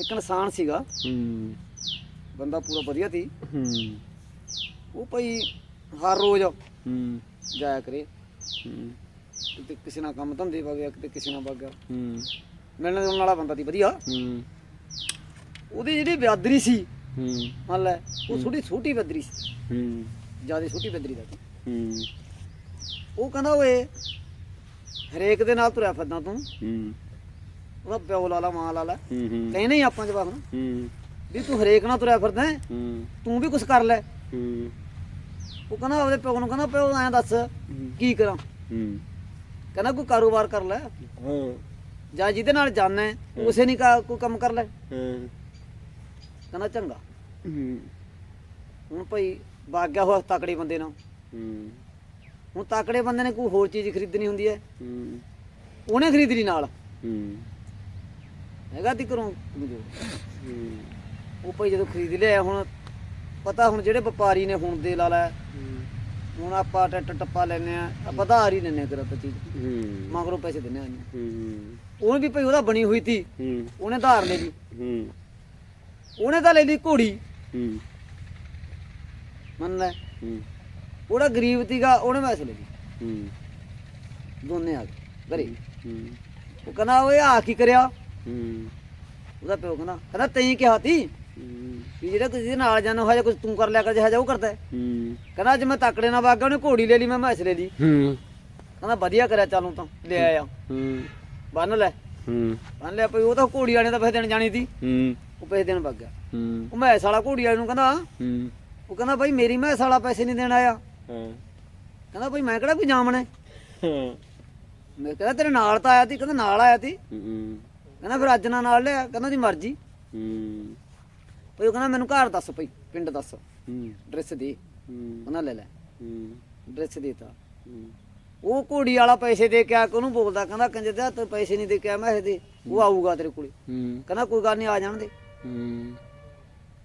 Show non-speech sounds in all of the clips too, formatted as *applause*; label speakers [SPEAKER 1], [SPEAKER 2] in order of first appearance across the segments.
[SPEAKER 1] ਇੱਕ ਇਨਸਾਨ ਸੀਗਾ।
[SPEAKER 2] ਹੂੰ।
[SPEAKER 1] ਬੰਦਾ ਪੂਰਾ ਵਧੀਆ ਸੀ।
[SPEAKER 2] ਹੂੰ।
[SPEAKER 1] ਉਹ ਭਾਈ ਹਰ ਰੋਜ਼
[SPEAKER 2] ਹੂੰ।
[SPEAKER 1] ਜਾਇਆ ਕਰੇ।
[SPEAKER 2] ਹੂੰ।
[SPEAKER 1] ਕਿਤੇ ਕਿਸੇ ਨਾਲ ਕੰਮ ਧੰਦੇ ਵਗ ਗਿਆ ਕਿਤੇ ਕਿਸੇ ਨਾਲ ਵਗ ਗਿਆ।
[SPEAKER 2] ਹੂੰ।
[SPEAKER 1] ਮਿਲਣ ਜੁਲਣ ਵਾਲਾ ਬੰਦਾ ਸੀ ਵਧੀਆ।
[SPEAKER 2] ਹੂੰ।
[SPEAKER 1] ਉਹਦੀ ਜਿਹੜੀ ਬਿਆਦਰੀ ਸੀ
[SPEAKER 2] ਹੂੰ।
[SPEAKER 1] ਮੰਨ ਲੈ ਉਹ ਥੋੜੀ ਛੋਟੀ ਬਿਆਦਰੀ ਸੀ।
[SPEAKER 2] ਹੂੰ।
[SPEAKER 1] ਜ਼ਿਆਦਾ ਛੋਟੀ ਬਿਆਦਰੀ ਦਾ ਸੀ।
[SPEAKER 2] ਹੂੰ।
[SPEAKER 1] ਉਹ ਕਹਿੰਦਾ ਓਏ ਹਰੇਕ ਦੇ ਨਾਲ ਤੁਰਿਆ ਫਿਰਦਾ ਤੂੰ।
[SPEAKER 2] ਹੂੰ।
[SPEAKER 1] ਉਹਦਾ ਪਿਓ ਲਾ ਲਾ ਮਾਂ ਲਾ ਲਾ।
[SPEAKER 2] ਹੂੰ ਹੂੰ।
[SPEAKER 1] ਕਹਿੰਦੇ ਹੀ ਆਪਾਂ ਜਵਾਬ ਨੂੰ।
[SPEAKER 2] ਹੂੰ।
[SPEAKER 1] ਵੀ ਤੂੰ ਹਰੇਕ ਨਾਲ ਤੁਰਿਆ ਫਿਰਦਾ ਹੈ,
[SPEAKER 2] ਹੂੰ।
[SPEAKER 1] ਤੂੰ ਵੀ ਕੁਝ ਕਰ ਲੈ।
[SPEAKER 2] ਹੂੰ।
[SPEAKER 1] ਉਹ ਕਹਿੰਦਾ ਆਪਦੇ ਪਿਓ ਨੂੰ ਕਹਿੰਦਾ ਪਿਓ ਐਂ ਦੱਸ ਕੀ ਕਰਾਂ?
[SPEAKER 2] ਹੂੰ।
[SPEAKER 1] ਕਹਿੰਦਾ ਕੋਈ ਕਾਰੋਬਾਰ ਕਰ ਲੈ।
[SPEAKER 2] ਹਾਂ।
[SPEAKER 1] ਜਾਂ ਜਿਹਦੇ ਨਾਲ ਜਾਣਾ ਹੈ, ਉਸੇ ਨਹੀਂ ਕਾ- ਕੋਈ ਕੰਮ ਕਰ ਲੈ।
[SPEAKER 2] ਹਾਂ।
[SPEAKER 1] ਕਹਿੰਦਾ ਚੰਗਾ।
[SPEAKER 2] ਹੂੰ।
[SPEAKER 1] ਹੁਣ ਭਾਈ ਵਗ ਗਿਆ ਹੋਇਆ ਤਕੜੇ ਬੰਦੇ ਨਾਲ।
[SPEAKER 2] ਹੂੰ।
[SPEAKER 1] ਹੁਣ ਤਕੜੇ ਬੰਦੇ ਨੇ ਕੋਈ ਹੋਰ ਚੀਜ਼ ਖਰੀਦਣੀ ਹੁੰਦੀ ਹੈ।
[SPEAKER 2] ਹੂੰ।
[SPEAKER 1] ਉਹਨੇ ਖਰੀਦ ਲਈ ਨਾਲ।
[SPEAKER 2] ਹੂੰ।
[SPEAKER 1] ਹੈਗਾ ਤੀ ਘਰੋਂ? ਕਮਜ਼ੋਰ।
[SPEAKER 2] ਹੂੰ।
[SPEAKER 1] ਉਹ ਭਾਈ ਜਦੋਂ ਖਰੀਦ ਲਿਆ ਹੁਣ ਪਤਾ ਹੁਣ ਜਿਹੜੇ ਵਪਾਰੀ ਨੇ ਹੁਣ ਦੇ ਲਾ ਲੈ ਹੁਣ ਆਪਾਂ ਟੱਟ ਟੱਪਾ ਲੈਨੇ ਆ ਧਾਰ ਹੀ ਲੈਨੇ ਕਰ ਚੀਜ਼।
[SPEAKER 2] ਹੂੰ।
[SPEAKER 1] ਮਗਰੋਂ ਪੈਸੇ ਦਿੰਨੇ ਆ
[SPEAKER 2] ਹੂੰ।
[SPEAKER 1] ਉਹਨੇ ਵੀ ਭਾਈ ਉਹਦਾ ਬਣੀ ਹੋਈ ਤੀ।
[SPEAKER 2] ਹੂੰ।
[SPEAKER 1] ਉਹਨੇ ਧਾਰ ਲੈ ਲਈ।
[SPEAKER 2] ਹੂੰ।
[SPEAKER 1] ਉਹਨੇ ਤਾਂ ਲੈ ਲਈ ਘੋੜੀ।
[SPEAKER 2] ਹੂੰ।
[SPEAKER 1] ਮੰਨ ਲੈ
[SPEAKER 2] ਹੂੰ।
[SPEAKER 1] ਉਹਦਾ ਗਰੀਬ ਤੀਗਾ ਉਹਨੇ ਮੈਸ ਲੈ ਲਈ
[SPEAKER 2] ਹੂੰ।
[SPEAKER 1] ਦੋਨੇ ਆ ਗਏ। ਘਰੇ।
[SPEAKER 2] ਹੂੰ।
[SPEAKER 1] ਉਹ ਕਹਿੰਦਾ ਓਏ ਆ ਕੀ ਕਰਿਆ?
[SPEAKER 2] ਹੂੰ।
[SPEAKER 1] ਉਹਦਾ ਪਿਓ ਕਹਿੰਦਾ ਕਹਿੰਦਾ ਤੈਂ ਕਿਹਾ ਤੀ
[SPEAKER 2] ਹੂੰ।
[SPEAKER 1] ਵੀ ਜਿਹੜਾ ਕਿਸੇ ਦੇ ਨਾਲ ਜਾਣਾ ਹੋਇਆ ਕੁਝ ਤੂੰ ਕਰ ਲਿਆ ਕਰ ਜਿਹਾ ਜਾ ਉਹ ਕਰਦਾ ਹੈ।
[SPEAKER 2] ਹੂੰ।
[SPEAKER 1] ਕਹਿੰਦਾ ਅੱਜ ਮੈਂ ਤਕੜੇ ਨਾਲ ਵਾਗਾ ਉਹਨੇ ਘੋੜੀ ਲੈ ਲਈ ਮੈਂ ਮੈਸ ਲੈ ਲਈ।
[SPEAKER 2] ਹੂੰ।
[SPEAKER 1] ਕਹਿੰਦਾ ਵਧੀਆ ਕਰਿਆ ਚਾਲੂ ਤਾਂ ਲੈ ਆਇਆ।
[SPEAKER 2] ਹੂੰ।
[SPEAKER 1] ਬੰਨ ਲੈ।
[SPEAKER 2] ਹੂੰ।
[SPEAKER 1] ਬੰਨ ਲਿਆ ਭਈ ਉਹ ਤਾਂ ਘੋੜੀ ਵਾਲੇ ਦਾ ਪੈਸੇ ਦੇਣ ਜਾਣੀ ਸੀ
[SPEAKER 2] ਹੂੰ।
[SPEAKER 1] ਉਹ ਪੈਸੇ ਦੇਣ ਵਗ ਗਿਆ।
[SPEAKER 2] ਹੂੰ।
[SPEAKER 1] ਉਹ ਮੈਸ ਵਾਲਾ ਘੋੜੀ ਵਾਲੇ ਨੂੰ ਕਹਿੰਦਾ
[SPEAKER 2] ਹੂੰ।
[SPEAKER 1] ਉਹ ਕਹਿੰਦਾ ਭਾਈ ਮੇਰੀ ਮੈਸ ਵਾਲਾ ਪੈਸੇ ਨਹੀਂ ਦੇਣ ਆਇਆ।
[SPEAKER 2] ਹਾਂ।
[SPEAKER 1] ਕਹਿੰਦਾ ਭਾਈ ਮੈਂ ਕਿਹੜਾ ਕੋਈ ਜਾਮਣ ਹੈ?
[SPEAKER 2] ਹਾਂ।
[SPEAKER 1] ਮੈਂ ਕਹਿੰਦਾ ਤੇਰੇ ਨਾਲ ਤਾਂ ਆਇਆ ਸੀ ਕਹਿੰਦਾ ਨਾਲ ਆਇਆ ਸੀ
[SPEAKER 2] ਹੂੰ।
[SPEAKER 1] ਕਹਿੰਦਾ ਫਿਰ ਅੱਜ ਨਾ ਨਾਲ ਲਿਆ ਕਹਿੰਦਾ ਦੀ ਮਰਜ਼ੀ।
[SPEAKER 2] ਹੂੰ।
[SPEAKER 1] ਉਹ ਕਹਿੰਦਾ ਮੈਨੂੰ ਘਰ ਦੱਸ ਭਈ ਪਿੰਡ ਦੱਸ।
[SPEAKER 2] ਹੂੰ।
[SPEAKER 1] ਐਡਰੈਸ ਦੇ।
[SPEAKER 2] ਹੂੰ।
[SPEAKER 1] ਉਹਨਾਂ ਲੈ ਲੈ।
[SPEAKER 2] ਹੂੰ।
[SPEAKER 1] ਐਡਰੈਸ ਦੇਤਾ
[SPEAKER 2] ਹੂੰ।
[SPEAKER 1] ਉਹ ਘੋੜੀ ਵਾਲਾ ਪੈਸੇ ਦੇ ਕੇ ਆ ਕੇ ਉਹਨੂੰ ਬੋਲਦਾ ਕਹਿੰਦਾ ਕੰਜਰ ਦਾ ਤੂੰ ਪੈਸੇ ਨਹੀਂ ਦੇ ਕੇ ਆ ਮੈਂ ਦੇ ਉਹ ਆਊਗਾ ਤੇਰੇ ਕੋਲੇ।
[SPEAKER 2] ਹੂੰ।
[SPEAKER 1] ਕਹਿੰਦਾ ਕੋਈ ਗੱਲ ਨਹੀਂ ਆ ਜਾਣ ਦੇ।
[SPEAKER 2] ਹੂੰ।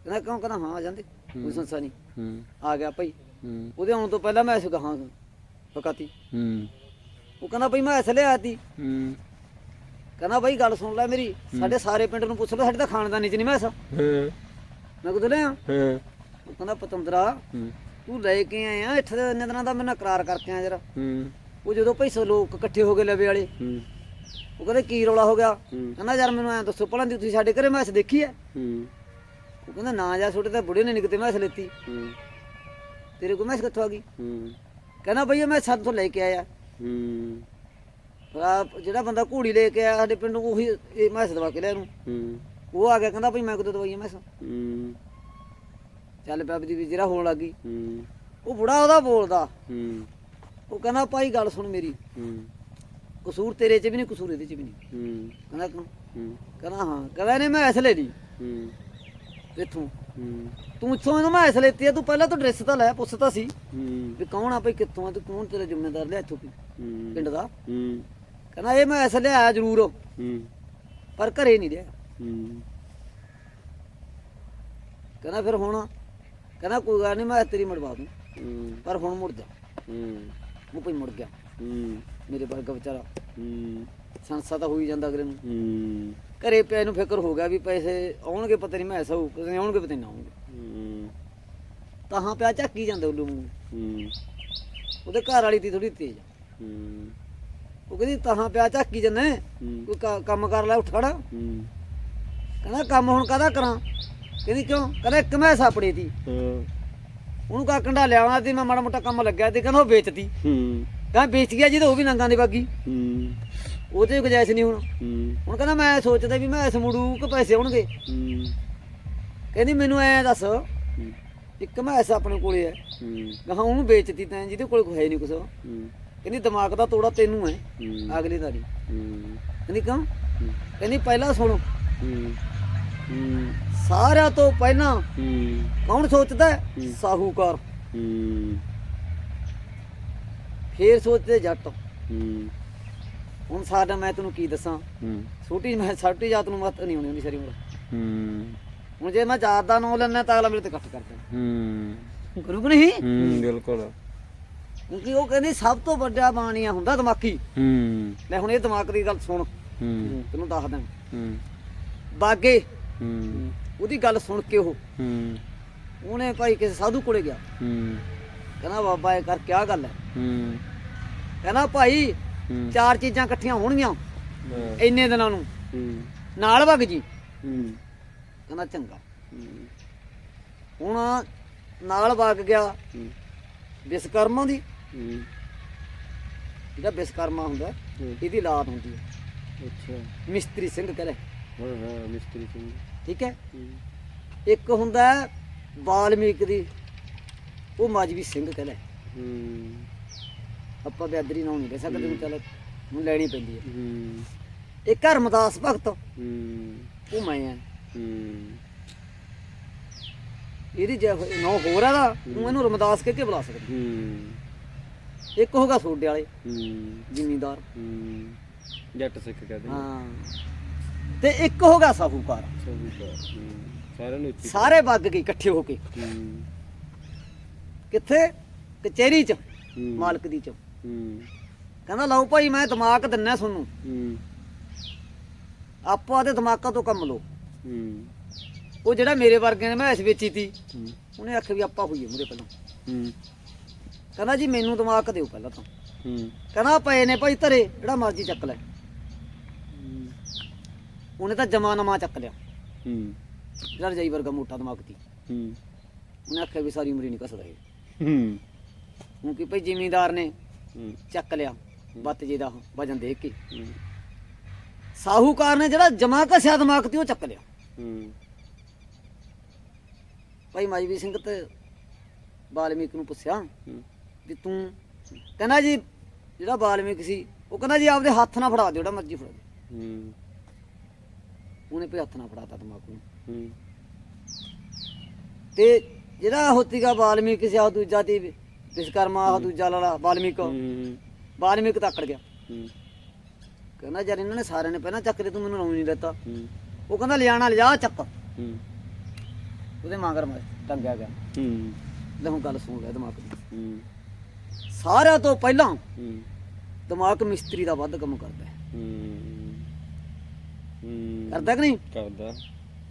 [SPEAKER 1] ਕਹਿੰਦਾ ਕਿਉਂ? ਕਹਿੰਦਾ ਹਾਂ ਆ ਜਾਂਦੇ ਕੋਈ ਸੰਸਾ ਨਹੀਂ।
[SPEAKER 2] ਹੂੰ।
[SPEAKER 1] ਆ ਗਿਆ ਭਾਈ।
[SPEAKER 2] ਹੂੰ।
[SPEAKER 1] ਉਹਦੇ ਆਉਣ ਤੋਂ ਪਹਿਲਾਂ ਮੈਂ ਇਸ ਗਾਹਾਂ
[SPEAKER 2] ਹੂੰ।
[SPEAKER 1] ਉਹ ਕਹਿੰਦਾ ਭਾਈ ਮੈਂ ਇਸ ਲਿਆ ਤੀ
[SPEAKER 2] ਹੂੰ।
[SPEAKER 1] ਕਹਿੰਦਾ ਭਾਈ ਗੱਲ ਸੁਣ ਲੈ ਮੇਰੀ ਸਾਡੇ ਸਾਰੇ ਪਿੰਡ ਨੂੰ ਪੁੱਛ ਲਓ ਸਾਡੇ ਤਾਂ ਖਾਨਦਾਨੀ ਚ ਨਹੀਂ ਮੈਂ ਇਸ।
[SPEAKER 2] ਹਾਂ।
[SPEAKER 1] ਮੈਂ ਕਿਹਾ ਲਿਆ
[SPEAKER 2] ਹਾਂ।
[SPEAKER 1] ਕਹਿੰਦਾ ਪਤੰਦਰਾ
[SPEAKER 2] ਹੂੰ।
[SPEAKER 1] ਤੂੰ ਲੈ ਕੇ ਆਇਆ ਇੱਥੇ ਇੰਨੇ ਦਿਨਾਂ ਦਾ ਮੈਂ ਇਕਰਾਰ ਕਰਕੇ ਆਇਆ ਜਰਾ।
[SPEAKER 2] ਹੂੰ।
[SPEAKER 1] ਉਹ ਜਦੋਂ ਭਾਈ ਸੌ ਲੋਕ ਇਕੱਠੇ ਹੋ ਗਏ ਲਵੇ ਵਾਲੇ
[SPEAKER 2] ਹੂੰ।
[SPEAKER 1] ਉਹ ਕਹਿੰਦੇ ਕੀ ਰੌਲਾ ਹੋ ਗਿਆ? ਕਹਿੰਦਾ ਯਾਰ ਮੈਨੂੰ ਐਂ ਦੱਸੋ ਭਲਾਂ ਦੀ ਤੁਸੀਂ ਸਾਡੇ ਘਰੇ ਮੈਸ ਦੇਖੀ ਹੈ
[SPEAKER 2] ਹੂੰ।
[SPEAKER 1] ਉਹ ਕਹਿੰਦਾ ਨਾ ਜਾ ਛੋਟੇ ਤਾਂ ਬੁੜੇ ਨੇ ਨਿਕਤੇ ਮੈਸ ਲੈਤੀ।
[SPEAKER 2] ਹੂੰ।
[SPEAKER 1] ਤੇਰੇ ਕੋਲ ਮੈਸ ਕਿੱਥੋਂ ਆ ਗਈ?
[SPEAKER 2] ਹੂੰ।
[SPEAKER 1] ਕਹਿੰਦਾ ਭਈਆ ਮੈਂ ਤੋਂ ਲੈ ਕੇ ਆਇਆ। ਜਿਹੜਾ ਬੰਦਾ ਘੋੜੀ ਲੈ ਕੇ ਆਇਆ ਸਾਡੇ ਪਿੰਡੋਂ ਉਹੀ ਇਹ ਮੈਸ ਦਵਾ ਕੇ ਲਿਆ ਇਹਨੂੰ
[SPEAKER 2] ਹੂੰ।
[SPEAKER 1] ਉਹ ਆ ਗਿਆ ਕਹਿੰਦਾ ਭਈ ਮੈਂ ਕਿਦੋਂ ਦਵਾਈ ਮੈਸ?
[SPEAKER 2] ਹੂੰ।
[SPEAKER 1] ਚੱਲ ਪਿਆ ਵੀ ਜਿਹੜਾ ਹੋਣ ਲੱਗੀ
[SPEAKER 2] ਹੂੰ।
[SPEAKER 1] ਉਹ ਬੁੜਾ ਉਹਦਾ ਬੋਲਦਾ।
[SPEAKER 2] ਹੂੰ।
[SPEAKER 1] ਉਹ ਕਹਿੰਦਾ ਭਾਈ ਗੱਲ ਸੁਣ ਮੇਰੀ।
[SPEAKER 2] ਹੂੰ।
[SPEAKER 1] ਕਸੂਰ ਤੇਰੇ 'ਚ ਵੀ ਨਹੀਂ ਕਸੂਰ ਇਹਦੇ 'ਚ ਵੀ ਨਹੀਂ।
[SPEAKER 2] ਹੂੰ।
[SPEAKER 1] ਕਹਿੰਦਾ ਕਿਉਂ
[SPEAKER 2] ਹੂੰ।
[SPEAKER 1] ਕਹਿੰਦਾ ਹਾਂ। ਕਹਿੰਦਾ ਇਹਨੇ ਮੈਸ ਲੈ ਲਈ।
[SPEAKER 2] ਹੂੰ।
[SPEAKER 1] ਇੱਥੋਂ।
[SPEAKER 2] ਹੂੰ।
[SPEAKER 1] ਤੂੰ ਇੱਥੋਂ ਇਹਨੂੰ ਮੈਸ ਲੈਤੀ ਆ ਤੂੰ ਪਹਿਲਾਂ ਤਾਂ ਡਰੈਸ ਤਾਂ ਲੈ ਪੁੱਛਤਾ ਸੀ
[SPEAKER 2] ਹੂੰ।
[SPEAKER 1] ਵੀ ਕੌਣ ਆ ਭਾਈ ਕਿੱਥੋਂ ਆ ਤੂੰ ਕੌਣ ਤੇਰਾ ਜ਼ਿੰਮੇਦਾਰ ਲਿਆ ਇੱਥੋਂ ਵੀ
[SPEAKER 2] ਹੂੰ।
[SPEAKER 1] ਪਿੰਡ ਦਾ।
[SPEAKER 2] ਹੂੰ।
[SPEAKER 1] ਕਹਿੰਦਾ ਇਹ ਮੈਸ ਲਿਆਇਆ ਜ਼ਰੂਰ।
[SPEAKER 2] ਹੂੰ।
[SPEAKER 1] ਪਰ ਘਰੇ ਨਹੀਂ ਲਿਆ
[SPEAKER 2] ਹੂੰ।
[SPEAKER 1] ਕਹਿੰਦਾ ਫਿਰ ਹੁਣ ਕਹਿੰਦਾ ਕੋਈ ਗੱਲ ਨਹੀਂ ਮੈਂ ਤੇਰੀ ਮੜਵਾ ਦੂੰ।
[SPEAKER 2] ਹੂੰ।
[SPEAKER 1] ਪਰ ਹੁਣ ਮੁੜ ਜਾ।
[SPEAKER 2] ਹੂੰ।
[SPEAKER 1] ਉਹ ਭਾਈ ਮੁੜ ਗਿਆ।
[SPEAKER 2] ਹੂੰ।
[SPEAKER 1] ਮੇਰੇ ਵਰਗਾ ਵਿਚਾਰਾ।
[SPEAKER 2] ਹੂੰ।
[SPEAKER 1] ਸੰਸਾ ਤਾਂ ਹੋਈ ਜਾਂਦਾ ਅਗਲੇ ਨੂੰ।
[SPEAKER 2] ਹੂੰ।
[SPEAKER 1] ਘਰੇ ਪਿਆ ਨੂੰ ਫਿਕਰ ਹੋ ਗਿਆ ਵੀ ਪੈਸੇ ਆਉਣਗੇ ਪਤਾ ਨਹੀਂ ਮੈਂ ਐਸਾ ਹੋਊ ਕਦੇ ਆਉਣਗੇ ਪਤਾ ਨਹੀਂ ਆਉਣਗੇ।
[SPEAKER 2] ਹੂੰ।
[SPEAKER 1] ਤਾਂ ਹਾਂ ਪਿਆ ਝਾਕੀ ਜਾਂਦਾ ਉੱਲੂ ਨੂੰ।
[SPEAKER 2] ਹੂੰ।
[SPEAKER 1] ਉਹਦੇ ਘਰ ਵਾਲੀ ਤੀ ਥੋੜੀ ਤੇਜ਼
[SPEAKER 2] ਹੂੰ।
[SPEAKER 1] ਉਹ ਕਹਿੰਦੀ ਤਾਂ ਪਿਆ ਝਾਕੀ
[SPEAKER 2] ਹੂੰ।
[SPEAKER 1] ਕੋਈ ਕ- ਕੰਮ ਕਰ ਲੈ ਉੱਠ ਖੜਾ।
[SPEAKER 2] ਹੂੰ।
[SPEAKER 1] ਕਹਿੰਦਾ ਕੰਮ ਹੁਣ ਕਾਹਦਾ ਕਰਾਂ? ਕਹਿੰਦੀ ਕਿਉਂ? ਕਹਿੰਦਾ ਇੱਕ ਮੈਂ ਸਾਪੜੀ ਤੀ।
[SPEAKER 2] ਹਾਂ।
[SPEAKER 1] ਉਹਨੂੰ ਕਾ ਕੰਡਾ ਲਿਆਉਣਾ ਸੀ ਮੈਂ ਮਾੜਾ ਮੋਟਾ ਕੰਮ ਲੱਗਿਆ ਤੇ ਕਹਿੰਦਾ ਉਹ ਵੇਚਤੀ
[SPEAKER 2] ਹੂੰ।
[SPEAKER 1] ਕਹਿੰਦਾ ਵੇਚ ਗਿਆ ਜਿਹਦੇ ਉਹ ਵੀ ਨੰਗਾਂ ਦੀ ਬਾਗੀ।
[SPEAKER 2] ਹੂੰ।
[SPEAKER 1] ਉਹਦੇ ਗੁਜਾਇਸ਼ ਨਹੀਂ ਹੁਣ।
[SPEAKER 2] ਹੂੰ।
[SPEAKER 1] ਹੁਣ ਕਹਿੰਦਾ ਮੈਂ ਸੋਚਦਾ ਵੀ ਮੈਂ ਇਸ ਮੁੜੂ ਕਿ ਪੈਸੇ ਆਉਣਗੇ
[SPEAKER 2] ਹੂੰ।
[SPEAKER 1] ਕਹਿੰਦੀ ਮੈਨੂੰ ਐ ਦੱਸ
[SPEAKER 2] ਹੂੰ।
[SPEAKER 1] ਇੱਕ ਮੈਸ ਆਪਣੇ ਕੋਲੇ ਐ।
[SPEAKER 2] ਹੂੰ।
[SPEAKER 1] ਗਾਹਾਂ ਉਹਨੂੰ ਵੇਚਤੀ ਤੈਂ ਜਿਹਦੇ ਕੋਲ ਕੋਈ ਹੈ ਨਹੀਂ ਕੁਛ।
[SPEAKER 2] ਹੂੰ।
[SPEAKER 1] ਕਹਿੰਦੀ ਦਿਮਾਗ ਦਾ ਤੋੜਾ ਤੈਨੂੰ ਐ
[SPEAKER 2] ਹੂੰ।
[SPEAKER 1] ਅਗਲੇ ਦਾ ਨਹੀਂ। ਕਹਿੰਦੀ ਕਿਉਂ? ਕਹਿੰਦੀ ਪਹਿਲਾਂ ਸੁਣ। ਸਾਰਿਆਂ ਤੋਂ ਪਹਿਲਾਂ ਕੌਣ ਸੋਚਦਾ। ਸਾਹੂਕਾਰ। ਫੇਰ ਸੋਚਦੇ ਜੱਟ। ਹੁਣ ਸਾਡਾ ਮੈਂ ਤੈਨੂੰ ਕੀ ਦੱਸਾਂ? ਛੋਟੀ ਮੈਂ ਛੋਟੀ ਜਾਤ ਨੂੰ ਮਤ ਨਹੀਂ ਆਉਣੀ ਹੁੰਦੀ ਸਾਰੀ ਉਮਰ। ਹੁਣ ਜੇ ਮੈਂ ਜਾਤ ਦਾ ਨਾਂ ਲੈਣਾ ਤਾਂ ਅਗਲਾ ਮੇਰੇ ਤੇ ਕੱਟ ਕਰਦਾ
[SPEAKER 2] ਹੂੰ।
[SPEAKER 1] ਗੁਰੂ ਨਹੀਂ?
[SPEAKER 2] ਹੂੰ ਬਿਲਕੁਲ।
[SPEAKER 1] ਕਿਉਂਕਿ ਉਹ ਕਹਿੰਦੀ ਸਭ ਤੋਂ ਵੱਡਾ ਬਾਣੀਆ ਹੁੰਦਾ ਦਿਮਾਗੀ।
[SPEAKER 2] ਹੂੰ।
[SPEAKER 1] ਲੈ ਹੁਣ ਇਹ ਦਿਮਾਗ ਦੀ ਗੱਲ ਸੁਣ।
[SPEAKER 2] ਹੂੰ।
[SPEAKER 1] ਤੈਨੂੰ ਦੱਸ ਦਾਂ
[SPEAKER 2] ਹੂੰ।
[SPEAKER 1] ਬਾਗੇ।
[SPEAKER 2] ਹੂੰ।
[SPEAKER 1] ਉਹਦੀ ਗੱਲ ਸੁਣ ਕੇ ਉਹ।
[SPEAKER 2] ਹੂੰ।
[SPEAKER 1] ਉਹਨੇ ਭਾਈ ਕਿਸੇ ਸਾਧੂ ਕੋਲੇ ਗਿਆ।
[SPEAKER 2] ਹੂੰ।
[SPEAKER 1] ਕਹਿੰਦਾ ਬਾਬਾ ਇਹ ਕਰ ਕਿਆ ਗੱਲ ਹੈ?
[SPEAKER 2] ਹੂੰ।
[SPEAKER 1] ਕਹਿੰਦਾ ਭਾਈ ਚਾਰ ਚੀਜ਼ਾਂ ਇਕੱਠੀਆਂ ਹੋਣਗੀਆਂ ਇੰਨੇ ਦਿਨਾਂ ਨੂੰ।
[SPEAKER 2] ਹੂੰ।
[SPEAKER 1] ਨਾਲ ਵਗ ਜੀ।
[SPEAKER 2] ਹੂੰ।
[SPEAKER 1] ਕਹਿੰਦਾ ਚੰਗਾ।
[SPEAKER 2] ਹੂੰ।
[SPEAKER 1] ਹੁਣ ਨਾਲ ਵਗ ਗਿਆ
[SPEAKER 2] ਹੂੰ।
[SPEAKER 1] ਵਿਸਕਰਮਾ ਦੀ।
[SPEAKER 2] ਹੂੰ।
[SPEAKER 1] ਜਿਹੜਾ ਵਿਸਕਰਮਾ ਹੁੰਦਾ
[SPEAKER 2] ਹੂੰ।
[SPEAKER 1] ਇਹਦੀ ਲਾਤ ਹੁੰਦੀ ਹੈ।
[SPEAKER 2] ਅੱਛਾ।
[SPEAKER 1] ਮਿਸਤਰੀ ਸਿੰਘ ਕਹਿੰਦੇ
[SPEAKER 2] ਹਾਂ ਹਾਂ ਮਿਸਤਰੀ ਸਿੰਘ।
[SPEAKER 1] ਠੀਕ ਹੈ।
[SPEAKER 2] ਹੂੰ।
[SPEAKER 1] ਇੱਕ ਹੁੰਦਾ ਹੈ ਵਾਲਮੀਕ ਦੀ। ਉਹ ਮਾਜਵੀ ਸਿੰਘ ਕਹਿੰਦੇ
[SPEAKER 2] ਹੂੰ।
[SPEAKER 1] ਆਪਾਂ ਬੇਅਦਰੀ ਨਾਲ ਨਹੀਂ ਲੈ ਸਕਦੇ ਹੁਣ ਚੱਲ ਹੁਣ ਲੈਣੀ ਪੈਂਦੀ ਹੈ।
[SPEAKER 2] ਹੂੰ।
[SPEAKER 1] ਇੱਕ ਹਰਮਦਾਸ ਭਗਤ।
[SPEAKER 2] ਹੂੰ।
[SPEAKER 1] ਉਹ ਮੈਂ ਆ
[SPEAKER 2] ਹੂੰ।
[SPEAKER 1] ਇਹਦੀ ਜੇ ਨੌ ਹੋਰ ਦਾ ਤੂੰ ਇਹਨੂੰ ਰਮਦਾਸ ਕਹਿ ਕੇ ਬੁਲਾ ਸਕਦਾ।
[SPEAKER 2] ਹੂੰ।
[SPEAKER 1] ਇੱਕ ਹੋਗਾ ਸੋਡੇ ਵਾਲੇ।
[SPEAKER 2] ਹੂੰ।
[SPEAKER 1] ਜ਼ਿਮੀਂਦਾਰ।
[SPEAKER 2] ਹੂੰ। ਜੱਟ ਸਿੱਖ ਕਹਦੇ
[SPEAKER 1] ਹਾਂ। ਤੇ ਇੱਕ ਹੋਗਾ ਸਾਹੂਕਾਰ।
[SPEAKER 2] ਸਾਰਿਆਂ ਨੂੰ
[SPEAKER 1] ਸਾਰੇ ਵੱਗ ਗਏ ਇਕੱਠੇ ਹੋ ਕੇ।
[SPEAKER 2] ਹੂੰ।
[SPEAKER 1] ਕਿੱਥੇ? ਕਚਹਿਰੀ 'ਚ ਮਾਲਕ ਦੀ 'ਚ।
[SPEAKER 2] ਹੂੰ।
[SPEAKER 1] ਕਹਿੰਦਾ ਲਓ ਭਾਈ ਮੈਂ ਦਿਮਾਗ ਦਿੰਨਾ ਤੁਹਾਨੂੰ।
[SPEAKER 2] ਹੂੰ।
[SPEAKER 1] ਆਪੋ ਆਦੇ ਦਿਮਾਗਾਂ ਤੋਂ ਕੰਮ ਲਓ।
[SPEAKER 2] ਹੂੰ।
[SPEAKER 1] ਉਹ ਜਿਹੜਾ ਮੇਰੇ ਵਰਗੇ ਨੇ ਮੈਂ ਇਸ ਵੇਚੀ ਤੀ ਉਹਨੇ ਆਖਿਆ ਵੀ ਆਪਾਂ ਹੋਈਏ ਮੁਰੇ ਪਹਿਲਾਂ।
[SPEAKER 2] ਹੂੰ।
[SPEAKER 1] ਕਹਿੰਦਾ ਜੀ ਮੈਨੂੰ ਦਿਮਾਗ ਦਿਓ ਪਹਿਲਾਂ ਤਾਂ।
[SPEAKER 2] ਹੂੰ।
[SPEAKER 1] ਕਹਿੰਦਾ ਪਏ ਨੇ ਭਾਈ ਧਰੇ ਜਿਹੜਾ ਮਰਜ਼ੀ ਚੱਕ ਲੈ। ਉਹਨੇ ਤਾਂ ਜਮਾ ਨਮਾ ਚੱਕ ਲਿਆ।
[SPEAKER 2] ਹੂੰ।
[SPEAKER 1] ਜਿਹੜਾ ਰਜਾਈ ਵਰਗਾ ਮੋਟਾ ਦਿਮਾਗ ਤੀ
[SPEAKER 2] ਹੂੰ।
[SPEAKER 1] ਉਹਨੇ ਆਖਿਆ ਵੀ ਸਾਰੀ ਉਮਰ ਹੀ ਨਹੀਂ ਘਸਦਾ ਇਹ।
[SPEAKER 2] ਹੂੰ।
[SPEAKER 1] ਹੁਣ ਕਿ ਭਾਈ ਜ਼ਿਮੀਂਦਾਰ ਨੇ
[SPEAKER 2] ਹੂੰ।
[SPEAKER 1] ਚੱਕ ਲਿਆ ਬੱਤ ਜੀ ਦਾ ਵਜਨ ਦੇਖ ਕੇ।
[SPEAKER 2] ਹੂੰ।
[SPEAKER 1] ਸਾਹੂਕਾਰ ਨੇ ਜਿਹੜਾ ਜਮਾ ਘਸਿਆ ਦਿਮਾਗ ਤੇ ਉਹ ਚੱਕ ਲਿਆ।
[SPEAKER 2] ਹੂੰ।
[SPEAKER 1] ਭਾਈ ਮਾਜਵੀ ਸਿੰਘ ਤੇ ਬਾਲਮੀਕ ਨੂੰ ਪੁੱਛਿਆ
[SPEAKER 2] ਹੂੰ।
[SPEAKER 1] ਵੀ ਤੂੰ ਕਹਿੰਦਾ ਜੀ ਜਿਹੜਾ ਬਾਲਮੀਕ ਸੀ ਉਹ ਕਹਿੰਦਾ ਜੀ ਆਪਦੇ ਹੱਥ ਨਾਲ ਫੜਾ ਦਿਓ ਜਿਹੜਾ ਮਰਜ਼ੀ ਫੜਾ ਦਿਓ।
[SPEAKER 2] ਹੂੰ।
[SPEAKER 1] ਉਹਨੇ ਭਈ ਹੱਥ ਨਾਲ ਫੜਾਤਾ ਨੂੰ।
[SPEAKER 2] ਹੂੰ।
[SPEAKER 1] ਤੇ ਜਿਹੜਾ ਹੋਤੀਗਾ ਬਾਲਮੀਕ ਸੀ ਆ ਦੂਜਾ ਤੇ ਵਿਸ਼ਕਰਮਾ ਆ ਦੂਜਾ ਲਾਲਾ ਬਾਲਮੀਕ
[SPEAKER 2] ਹੂੰ।
[SPEAKER 1] ਬਾਲਮੀਕ ਤਾਂ ਅਕੜ ਗਿਆ।
[SPEAKER 2] ਹੂੰ।
[SPEAKER 1] ਕਹਿੰਦਾ ਯਾਰ ਇਹਨਾਂ ਨੇ ਸਾਰਿਆਂ ਨੇ ਪਹਿਲਾਂ ਚੱਕ ਲਿਆ ਤੂੰ ਮੈਨੂੰ ਨਾਉ ਨਹੀਂ ਦਿੱਤਾ।
[SPEAKER 2] ਹੂੰ।
[SPEAKER 1] ਉਹ ਕਹਿੰਦਾ ਲਿਆਣਾ ਲਿਜਾ ਚੱਕ।
[SPEAKER 2] ਹੂੰ।
[SPEAKER 1] ਉਹਦੇ ਮਗਰ ਮੈਂ ਟੰਗਿਆ ਗਿਆ।
[SPEAKER 2] ਹੂੰ।
[SPEAKER 1] ਲੈ ਹੁਣ ਗੱਲ ਸੁਣ ਲੈ ਦਿਮਾਗ ਦੀ।
[SPEAKER 2] ਹੂੰ।
[SPEAKER 1] ਸਾਰਿਆਂ ਤੋਂ ਪਹਿਲਾਂ
[SPEAKER 2] ਹੂੰ।
[SPEAKER 1] ਦਿਮਾਗ ਮਿਸਤਰੀ ਦਾ ਵੱਧ ਕੰਮ ਕਰਦਾ ਹੈ। ਕਰਦਾ ਕਿ ਨਹੀਂ?
[SPEAKER 2] ਕਰਦਾ।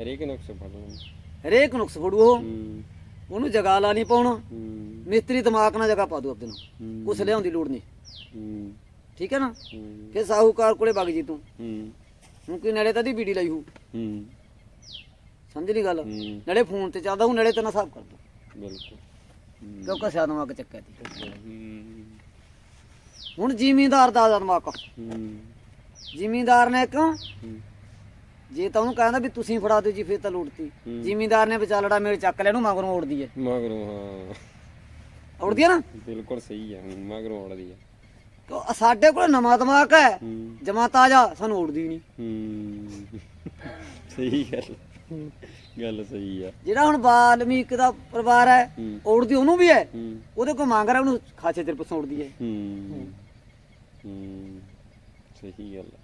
[SPEAKER 2] ਹਰੇਕ ਨੁਕਸ ਫੜ ਲੈਂਦਾ
[SPEAKER 1] ਹਰੇਕ ਨੁਕਸ ਫੜੂ ਉਹ।
[SPEAKER 2] ਹੂੰ।
[SPEAKER 1] ਉਹਨੂੰ ਜਗਾ ਲਾ ਨਹੀਂ ਪਾਉਣਾ।
[SPEAKER 2] ਹੂੰ।
[SPEAKER 1] ਮਿਸਤਰੀ ਦਿਮਾਗ ਨਾਲ ਜਗਾ ਪਾ ਦੂ ਆਪਦੇ ਨੂੰ।
[SPEAKER 2] ਹੂੰ।
[SPEAKER 1] ਕੁਛ ਲਿਆਉਣ ਦੀ ਲੋੜ ਨਹੀਂ।
[SPEAKER 2] ਹੂੰ।
[SPEAKER 1] ਠੀਕ ਹੈ ਨਾ?
[SPEAKER 2] ਹੂੰ।
[SPEAKER 1] ਫਿਰ ਸਾਹੂਕਾਰ ਕੋਲੇ ਵਗ ਜੀ ਤੂੰ।
[SPEAKER 2] ਹੂੰ।
[SPEAKER 1] ਹੁਣ ਕੀ ਨੜੇ ਤਾਂ ਦੀ ਬੀੜੀ ਲਈ ਹੂ।
[SPEAKER 2] ਹੂੰ।
[SPEAKER 1] ਸਮਝ ਨਹੀਂ ਗੱਲ?
[SPEAKER 2] ਹੂੰ।
[SPEAKER 1] ਨੜੇ ਫੋਨ ਤੇ ਚੱਲਦਾ ਹੂੰ ਨੜੇ ਤੇ ਨਾ ਹਿਸਾਬ ਕਰ ਦੂ
[SPEAKER 2] ਬਿਲਕੁਲ।
[SPEAKER 1] ਕਿਉਂ ਕਸਿਆ ਦਿਮਾਗ ਚੱਕਿਆ ਤੀ
[SPEAKER 2] ਹੂੰ।
[SPEAKER 1] ਹੁਣ ਜ਼ਿਮੀਂਦਾਰ ਦਾ ਦਿਮਾਗ
[SPEAKER 2] ਹੂੰ।
[SPEAKER 1] ਜ਼ਿਮੀਂਦਾਰ ਨੇ ਕਿਉਂ?
[SPEAKER 2] ਹੂੰ।
[SPEAKER 1] ਜੇ ਤਾਂ ਉਹਨੂੰ ਕਹਿੰਦਾ ਵੀ ਤੁਸੀਂ ਫੜਾ ਦਿਓ ਜੀ ਫਿਰ ਤਾਂ ਲੁੱਟਤੀ।
[SPEAKER 2] ਹੂੰ।
[SPEAKER 1] ਜ਼ਿਮੀਂਦਾਰ ਨੇ ਵਿਚਾਲੜਾ ਮੇਰੇ ਚੱਕ ਲਿਆ ਨੂੰ ਮਗਰੋਂ ਉੜਦੀ ਹੈ
[SPEAKER 2] ਮਗਰੋਂ ਹਾਂ।
[SPEAKER 1] ਉੜਦੀ ਹੈ ਨਾ?
[SPEAKER 2] ਬਿਲਕੁਲ ਸਹੀ ਆ ਮਗਰੋਂ ਆੜਦੀ ਆ।
[SPEAKER 1] ਕਿਉਂ? ਸਾਡੇ ਕੋਲ ਨਵਾਂ ਦਿਮਾਗ ਹੈ।
[SPEAKER 2] ਹੂੰ।
[SPEAKER 1] ਜਮਾ ਤਾਜ਼ਾ ਸਾਨੂੰ ਉੜਦੀ ਨਹੀਂ
[SPEAKER 2] ਹੂੰ। *laughs* ਸਹੀ ਗੱਲ ਗੱਲ ਸਹੀ ਆ।
[SPEAKER 1] ਜਿਹੜਾ ਹੁਣ ਬਾਲਮੀਕ ਦਾ ਪਰਿਵਾਰ ਹੈ ਉੜਦੀ ਉਹਨੂੰ ਵੀ
[SPEAKER 2] ਹੈ।
[SPEAKER 1] ਉਹਦੇ ਕੋਲ ਮੰਗ ਰਿਹਾ ਉਹਨੂੰ ਖਾਸੇ ਤੇਰੇ ਪਸੋਂ ਉੜਦੀ ਹੈ।
[SPEAKER 2] ਹੂੰ। ਹੂੰ। ਸਹੀ ਗੱਲ ਆ।